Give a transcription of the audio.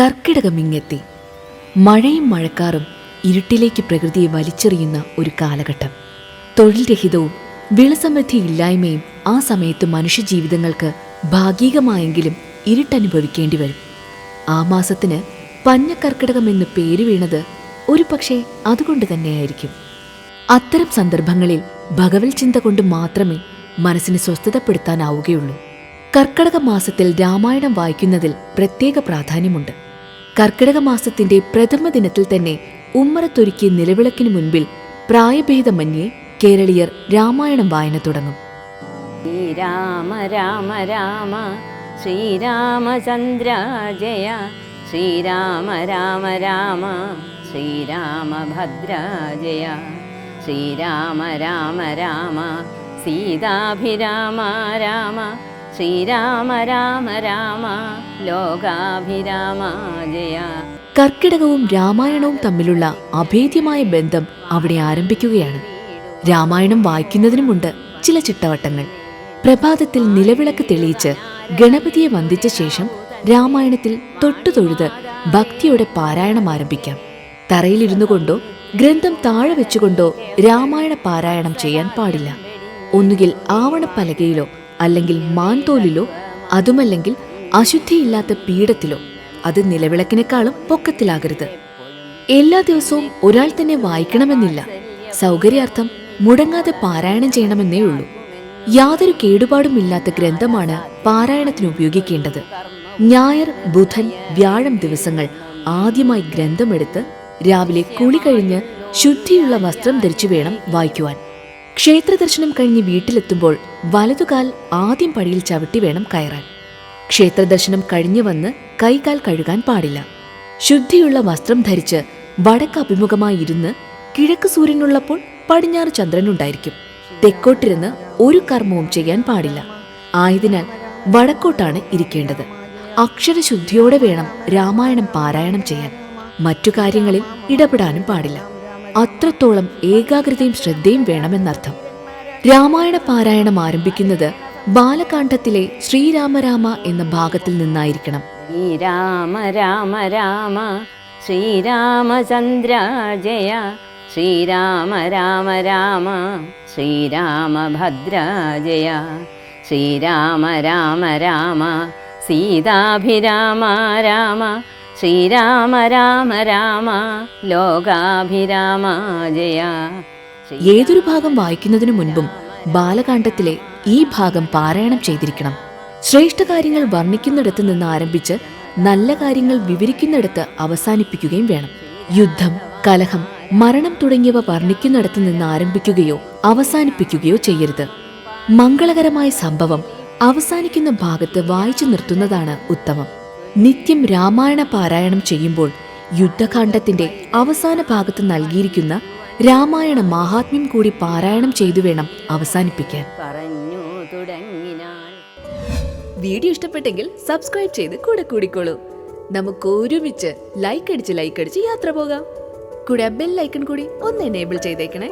കർക്കിടകമിങ്ങെത്തി. മഴയും മഴക്കാറും ഇരുട്ടിലേക്ക് പ്രകൃതിയെ വലിച്ചെറിയുന്ന ഒരു കാലഘട്ടം. തൊഴിൽ രഹിതവും വിളസമൃദ്ധി ഇല്ലായ്മയും ആ സമയത്ത് മനുഷ്യജീവിതങ്ങൾക്ക് ഭാഗികമായെങ്കിലും ഇരുട്ടനുഭവിക്കേണ്ടി വരും. ആ മാസത്തിന് പഞ്ഞക്കർക്കിടകം എന്ന് പേര് വീണത് ഒരു പക്ഷേ അതുകൊണ്ട് തന്നെയായിരിക്കും. അത്തരം സന്ദർഭങ്ങളിൽ ഭഗവത് ചിന്ത കൊണ്ട് മാത്രമേ മനസ്സിനെ സ്വസ്ഥതപ്പെടുത്താനാവുകയുള്ളൂ. കർക്കിടക മാസത്തിൽ രാമായണം വായിക്കുന്നതിൽ പ്രത്യേക പ്രാധാന്യമുണ്ട്. കർക്കിടക മാസത്തിന്റെ പ്രഥമ ദിനത്തിൽ തന്നെ ഉമ്മറത്തൊരുക്കിയ നിലവിളക്കിന് മുൻപിൽ പ്രായഭേദമന്യേ കേരളീയർ രാമായണം വായന തുടങ്ങും. ശ്രീരാമ രാമ രാമ ശ്രീരാമചന്ദ്ര ജയ ശ്രീരാമ രാമ രാമ ശ്രീരാമഭദ്ര ജയ ശ്രീരാമ രാമ രാമ സീതാഭിരാമ രാമ ശ്രീരാമ രാമ രാമ ലോകാഭിരാമ ജയ. കർക്കിടകവും രാമായണവും തമ്മിലുള്ള അഭേദ്യമായ ബന്ധം അവിടെ ആരംഭിക്കുകയാണ്. രാമായണം വായിക്കുന്നതിനുമുണ്ട് ചില ചിട്ടവട്ടങ്ങൾ. പ്രഭാതത്തിൽ നിലവിളക്ക് തെളിയിച്ച് ഗണപതിയെ വന്ദിച്ച ശേഷം രാമായണത്തിൽ തൊട്ടു തൊഴുത് ഭക്തിയോടെ പാരായണം ആരംഭിക്കാം. തറയിലിരുന്നു കൊണ്ടോ ഗ്രന്ഥം താഴെ വെച്ചുകൊണ്ടോ രാമായണ പാരായണം ചെയ്യാൻ പാടില്ല. ഒന്നുകിൽ ആവണപ്പലകയിലോ അല്ലെങ്കിൽ മാൻതോലിലോ അതുമല്ലെങ്കിൽ അശുദ്ധിയില്ലാത്ത പീഠത്തിലോ അത് നിലവിളക്കിനേക്കാളും പൊക്കത്തിലാകരുത്. എല്ലാ ദിവസവും ഒരാൾ തന്നെ വായിക്കണമെന്നില്ല. സൗകര്യാർത്ഥം മുടങ്ങാതെ പാരായണം ചെയ്യണമെന്നേ ഉള്ളൂ. യാതൊരു കേടുപാടുമില്ലാത്ത ഗ്രന്ഥമാണ് പാരായണത്തിന് ഉപയോഗിക്കേണ്ടത്. ഞായർ ബുധൻ വ്യാഴം ദിവസങ്ങൾ ആദ്യമായി ഗ്രന്ഥമെടുത്ത് രാവിലെ കുളി കഴിഞ്ഞ് ശുദ്ധിയുള്ള വസ്ത്രം ധരിച്ചു വേണം വായിക്കുവാൻ. ക്ഷേത്രദർശനം കഴിഞ്ഞ് വീട്ടിലെത്തുമ്പോൾ വലതുകാൽ ആദ്യം പടിയിൽ ചവിട്ടി വേണം കയറാൻ. ക്ഷേത്ര ദർശനം കഴിഞ്ഞു വന്ന് കൈകാൽ കഴുകാൻ പാടില്ല. ശുദ്ധിയുള്ള വസ്ത്രം ധരിച്ച് വടക്ക് അഭിമുഖമായി ഇരുന്ന് കിഴക്ക് സൂര്യനുള്ളപ്പോൾ പടിഞ്ഞാറ് ചന്ദ്രനുണ്ടായിരിക്കും തെക്കോട്ടിരുന്ന് ഒരു കർമ്മവും ചെയ്യാൻ പാടില്ല. ആയതിനാൽ വടക്കോട്ടാണ് ഇരിക്കേണ്ടത്. അക്ഷരശുദ്ധിയോടെ വേണം രാമായണം പാരായണം ചെയ്യാൻ. മറ്റു കാര്യങ്ങളിൽ ഇടപെടാനും പാടില്ല. അത്രത്തോളം ഏകാഗ്രതയും ശ്രദ്ധയും വേണമെന്നർത്ഥം. രാമായണ പാരായണം ആരംഭിക്കുന്നത് ബാലകാണ്ഡത്തിലെ ശ്രീരാമരാമ എന്ന ഭാഗത്തിൽ നിന്നായിരിക്കണം. ശ്രീരാമ രാമ രാമ ശ്രീരാമചന്ദ്ര ജയ ശ്രീരാമ രാമ രാമ ശ്രീരാമഭദ്ര ജയ ശ്രീരാമ രാമ രാമ സീതാഭിരാമ രാമ ശ്രീരാമ രാമ രാമ ലോകാഭിരാമ ജയ. ഏതൊരു ഭാഗം വായിക്കുന്നതിനു മുൻപും ബാലകാണ്ഡത്തിലെ ഈ ഭാഗം പാരായണം ചെയ്തിരിക്കണം. ശ്രേഷ്ഠ കാര്യങ്ങൾ വർണിക്കുന്നിടത്ത് നിന്ന് ആരംഭിച്ച് നല്ല കാര്യങ്ങൾ വിവരിക്കുന്നിടത്ത് അവസാനിപ്പിക്കുകയും വേണം. യുദ്ധം കലഹം മരണം തുടങ്ങിയവ വർണിക്കുന്നിടത്ത് നിന്ന് ആരംഭിക്കുകയോ അവസാനിപ്പിക്കുകയോ ചെയ്യരുത്. മംഗളകരമായ സംഭവം അവസാനിക്കുന്ന ഭാഗത്ത് വായിച്ചു നിർത്തുന്നതാണ് ഉത്തമം. നിത്യം രാമായണ പാരായണം ചെയ്യുമ്പോൾ യുദ്ധകാണ്ഡത്തിന്റെ അവസാന ഭാഗത്ത് നൽകിയിരിക്കുന്ന രാമായണ മഹാത്മ്യം കൂടി പാരായണം ചെയ്തു വേണം അവസാനിപ്പിക്കാൻ. പറഞ്ഞു തുടങ്ങിനാൾ വീഡിയോ ഇഷ്ടപ്പെട്ടെങ്കിൽ സബ്സ്ക്രൈബ് ചെയ്ത് കൂടെ കൂടിക്കോളൂ. നമുക്ക് ഒരുമിച്ച് ലൈക്ക് അടിച്ച് ലൈക്ക് അടിച്ച് യാത്ര പോകാം. കൂടെ ബെൽ ഐക്കൺ കൂടി ഒന്ന് എനേബിൾ ചെയ്തേക്കണേ.